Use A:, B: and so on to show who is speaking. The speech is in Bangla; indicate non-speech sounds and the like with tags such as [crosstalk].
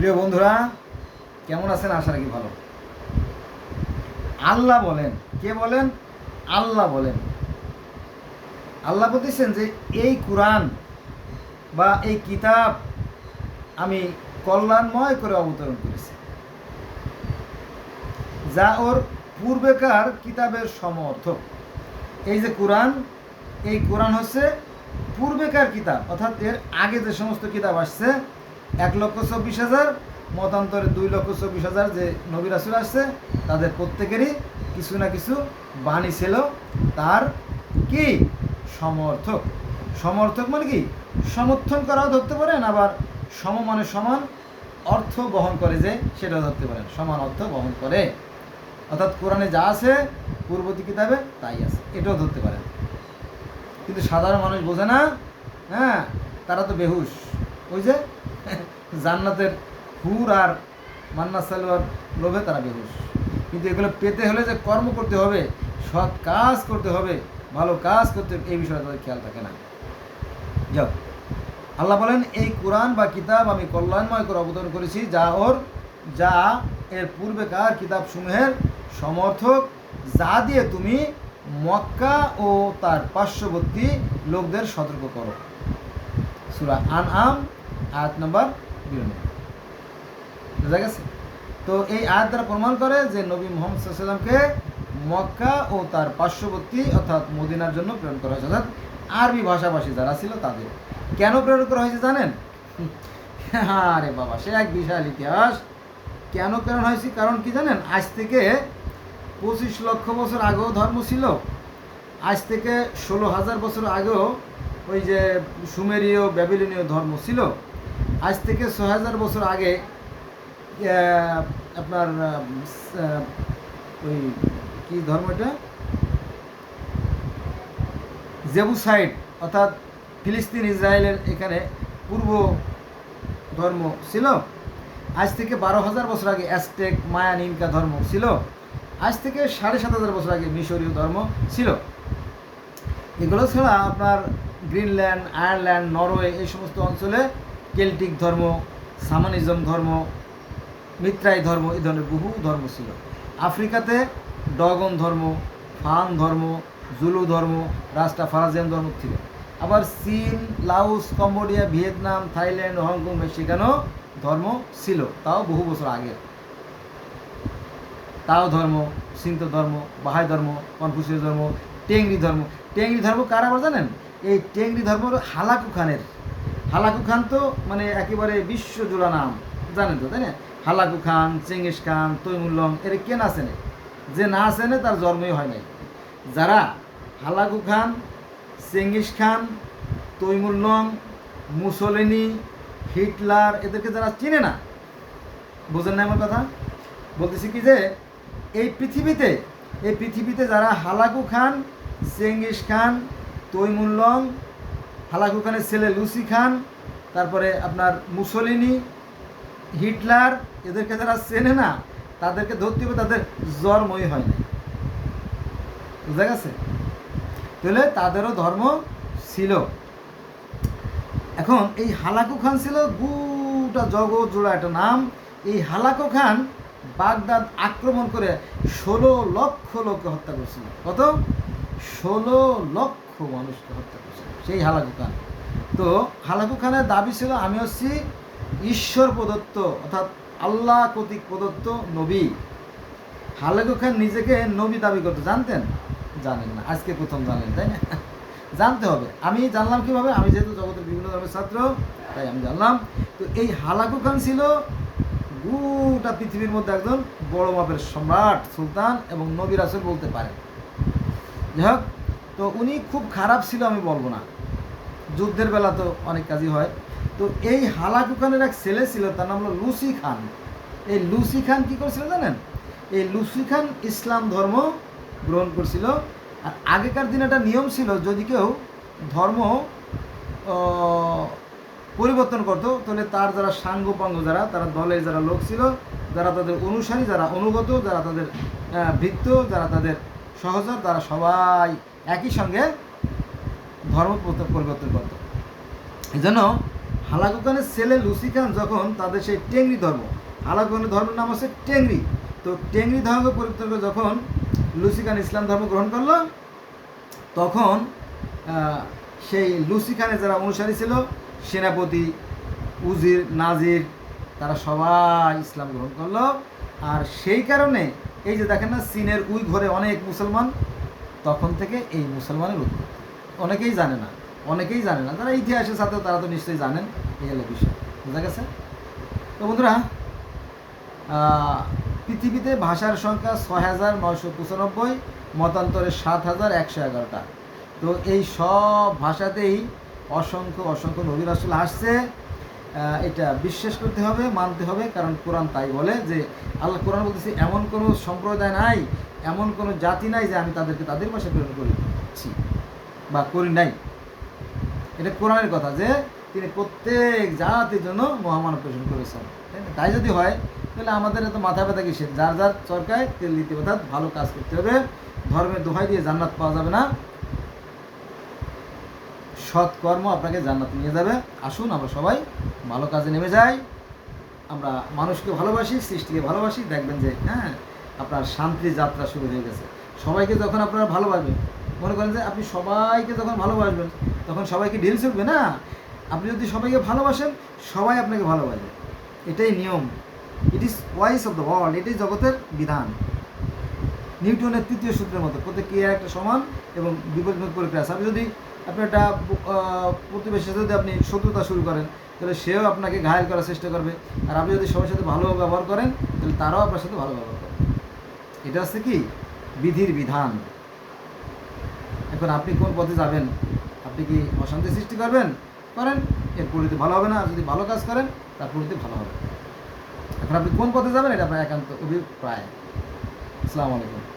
A: প্রিয় বন্ধুরা, কেমন আছেন? আশা রাখি ভালো। আল্লাহ বলেন। কে বলেন? আল্লাহ বলেন। আল্লাহ বলতেছেন যে, এই কোরআন বা এই কিতাব আমি কল্যাণময় করে অবতরণ করেছি। যা ওর পূর্বেকার কিতাবের সমর্থক। এই যে কোরআন, এই কোরআন হচ্ছে পূর্বেকার কিতাব, অর্থাৎ এর আগে যে সমস্ত কিতাব আসছে এক লক্ষ চব্বিশ হাজার, মতান্তরে দুই লক্ষ চব্বিশ হাজার যে নবী রাসুল আসছে, তাদের প্রত্যেকেরই কিছু না কিছু বাণী ছিল তার কি? সমর্থক। সমর্থক মানে কি? সমর্থন করাও ধরতে পারেন, আবার সম মানে সমান অর্থ বহন করে যে, সেটাও ধরতে পারেন। সমান অর্থ বহন করে। অর্থাৎ কোরআনে যা আছে পূর্ববর্তী কিতাবে তাই আছে। এটাও ধরতে পারেন। কিন্তু সাধারণ মানুষ বোঝে না হ্যাঁ তারা তো বেহুশ। ওই যে জান্নাতের হুর আর মান্না সালোয়ার লোভে তারা বেহুশ। কিন্তু এগুলো পেতে হলে যে কর্ম করতে হবে, সৎ কাজ করতে হবে, ভালো কাজ করতে এই বিষয়ে তাদের খেয়াল থাকে না। যাও। আল্লাহ বলেন, এই কোরআন বা কিতাব আমি কল্যাণময় করে অবতরণ করেছি, যা ওর, যা এর পূর্বেকার কিতাব সমূহের সমর্থক, যা দিয়ে তুমি মক্কা ও তার পার্শ্ববর্তী লোকদের সতর্ক করো। সুরা আন আম আয়াত নম্বর বিরানব্বই বোঝা গেছে? তো এই আয়াত দ্বারা প্রমাণ করে যে নবী মোহাম্মদ সাল্লামকে মক্কা ও তার পার্শ্ববর্তী অর্থাৎ মদিনার জন্য প্রেরণ করা হয়েছে। অর্থাৎ আরবি ভাষাভাষী যারা ছিল তাদের। কেন প্রেরণ করা হয়েছে জানেন? [laughs] আরে বাবা, সে এক বিশাল ইতিহাস। কেন প্রেরণ হয়েছে? কারণ কি জানেন? আজ থেকে পঁচিশ লক্ষ বছর আগেও ধর্ম ছিল। আজ থেকে ষোলো হাজার বছর আগেও ওই যে সুমেরীয়, ব্যাবিলনীয় ধর্ম ছিল। আজ থেকে ছ হাজার বছর আগে আপনার ওই কি ধর্ম এটা? জেবুসাইড, অর্থাৎ ফিলিস্তিন, ইসরায়েলের এখানে পূর্ব ধর্ম ছিল। আজ থেকে বারো হাজার বছর আগে অ্যাস্টেক মায়ান, ইনকা ধর্ম ছিল। আজ থেকে সাড়ে সাত হাজার বছর আগে মিশরীয় ধর্ম ছিল। এগুলো ছাড়া আপনার গ্রিনল্যান্ড, আয়ারল্যান্ড, নরওয়ে এই সমস্ত অঞ্চলে কেল্টিক ধর্ম, সামানিজম ধর্ম, মিত্রাই ধর্ম, এই ধরনের বহু ধর্ম ছিল। আফ্রিকাতে ডগন ধর্ম, ফান ধর্ম, জুলু ধর্ম রাস্টা ফারাজিয়ান ধর্ম ছিল। আবার চীন Laos Cambodia, Vietnam, Thailand, Hong সেখানেও ধর্ম ছিল, তাও বহু বছর আগে। তাও ধর্ম সিন্ত ধর্ম, বাহাই ধর্ম, কনফুসিয়াস ধর্ম, টেংরি ধর্ম। টেংরি ধর্ম কারা আবার জানেন? এই টেংরি ধর্ম হলো হালাকু খানের। হালাকু খান তো মানে একেবারে বিশ্বজোড়া নাম। জানেন তো, তাই না? হালাকু খান, চেঙ্গিস খান তৈমুল্লং এর কে না চেনে? যে না চেনে, তার জন্মই হয় নাই। যারা Hulagu Khan, Genghis Khan Timur Lang Mussolini, Hitler, এদেরকে যারা চিনে না, বোঝেন না আমার কথা? বলতেছি কি যে, এই পৃথিবীতে এই পৃথিবীতে যারা Hulagu Khan, Genghis Khan Timur Lang Hulagu খানের ছেলে লুসি খান, তারপরে আপনার মুসলিনি, হিটলার, এদেরকে যারা চেনে না, তাদেরকে ধরতে হবে, তাদের জন্মই হয় না বুঝা গেছে? তাহলে তাদেরও ধর্ম ছিল। এখন এই হালাকু খান ছিল গোটা জগৎ জোড়া একটা নাম। এই হালাকু খান বাগদাদ আক্রমণ করে ষোলো লক্ষ লোককে হত্যা করেছিল। কত? ষোলো লক্ষ মানুষকে হত্যা করেছিল সেই হালাকু খান। তো হালাকু খানের দাবি ছিল, আমি হচ্ছি ঈশ্বর প্রদত্ত, অর্থাৎ আল্লাহ কর্তৃক প্রদত্ত নবী। হালাকু খান নিজেকে নবী দাবি করতে। জানতেন? জানেন না। আজকে প্রথম জানেন, তাই না? জানতে হবে। আমি জানলাম কীভাবে? আমি যেহেতু জগতের বিভিন্ন ধর্মের ছাত্র, তাই আমি জানলাম। তো এই হালাকু খান ছিল গোটা পৃথিবীর মধ্যে একজন বড় মাপের সম্রাট, সুলতান এবং নবী রাসুল বলতে পারেন। যাই হোক তো উনি খুব খারাপ ছিল, আমি বলব না। যুদ্ধের বেলা তো অনেক কাজই হয়। তো এই হালাকু খানের এক ছেলে ছিল, তার নাম হলো লুসি খান। এই লুসি খান কি করছিল জানেন? এই লুসি খান ইসলাম ধর্ম গ্রহণ করছিল। আর আগেকার দিনে একটা নিয়ম ছিল, যদি কেউ ধর্ম পরিবর্তন করতো, তাহলে তার যারা সাঙ্গপাঙ্গ যারা, তারা দলের যারা লোক ছিল, যারা তাদের অনুসারী, যারা অনুগত, যারা তাদের ভৃত্য, যারা তাদের সহচর, তারা সবাই একই সঙ্গে ধর্ম পরিবর্তন করতো। এই জন্য হালাকু খানের ছেলে লুসি খান যখন তাদের সেই টেংরি ধর্ম হালাকু খানের ধর্মের নাম হচ্ছে টেংরি। তো টেংরি ধর্ম পরিবর্তন করে যখন লুসি খান ইসলাম ধর্ম গ্রহণ করল, তখন সেই লুসি খানের যারা অনুসারী ছিল, সেনাপতি, উজির, নাজির, তারা সবাই ইসলাম গ্রহণ করল। আর সেই কারণে, এই যে দেখেন না, চীনের উই ঘরে অনেক মুসলমান তখন থেকে এই মুসলমানের উৎপত্তি। অনেকেই জানে না, অনেকেই জানে না। যারা ইতিহাসের সাথে তারা তো নিশ্চয়ই জানেন, এই হলো বিষয়। বুঝা গেছে? তো বন্ধুরা পৃথিবীতে ভাষার সংখ্যা ছয় হাজার নয়শো পঁচানব্বই, মতান্তরে সাত হাজার একশো এগারোটা। তো এই সব ভাষাতেই অসংখ্য অসংখ্য নবী রাসুল আসছে। এটা বিশ্বাস করতে হবে, মানতে হবে, কারণ কোরআন তাই বলে যে, আল্লাহ কোরআন বলতেছে, এমন কোনো সম্প্রদায় নাই এমন কোনো জাতি নাই যে আমি তাদেরকে তাদের ভাষা প্রেরণ করেছি বা করি নাই। এটা কোরআনের কথা যে তিনি প্রত্যেক জাতির জন্য মহামানব প্রেষণ করেছেন। তাই যদি হয়, তাহলে আমাদের এত মাথা ব্যথা কিসের? যার যার চরকায় তেল দিতে অর্থাৎ ভালো কাজ করতে হবে। ধর্মের দোহাই দিয়ে জান্নাত পাওয়া যাবে না। সৎ কর্ম আপনাকে জান্নাত নিয়ে যাবে। আসুন, আমরা সবাই ভালো কাজে নেমে যাই। আমরা মানুষকে ভালোবাসি, সৃষ্টিকে ভালোবাসি। দেখবেন যে হ্যাঁ আপনার শান্তির যাত্রা শুরু হয়ে গেছে। সবাইকে যখন আপনারা ভালোবাসবেন মনে করেন যে আপনি সবাইকে যখন ভালোবাসবেন তখন সবাইকে ঢিল চলবে না? আপনি যদি সবাইকে ভালোবাসেন সবাই আপনাকে ভালোবাসবে। এটাই নিয়ম। It is ways of the world এটাই জগতের বিধান। নিউটনের তৃতীয় সূত্রের মতো প্রত্যেক ক্রিয়া একটা সমান এবং বিপরীত পরিক্রিয়া আছে। আপনি যদি আপনি একটা আহ, প্রতিবেশীর যদি আপনি শত্রুতা শুরু করেন তাহলে সেও আপনাকে ঘায়ল করার চেষ্টা করবে। আর আপনি যদি সবার সাথে ভালো ব্যবহার করেন তাহলে তারাও আপনার সাথে ভালো ব্যবহার করবে। এটা হচ্ছে কি? বিধির বিধান। এখন আপনি কোন পথে যাবেন? আপনি কি অশান্তি সৃষ্টি করবেন? করেন, এর পরিণতি ভালো হবে না। যদি ভালো কাজ করেন, তার পরিণতি ভালো হবে। এখন আপনি কোন পথে যাবেন? এটা আপনার একান্ত অভিপ্রায়। আসসালামু আলাইকুম।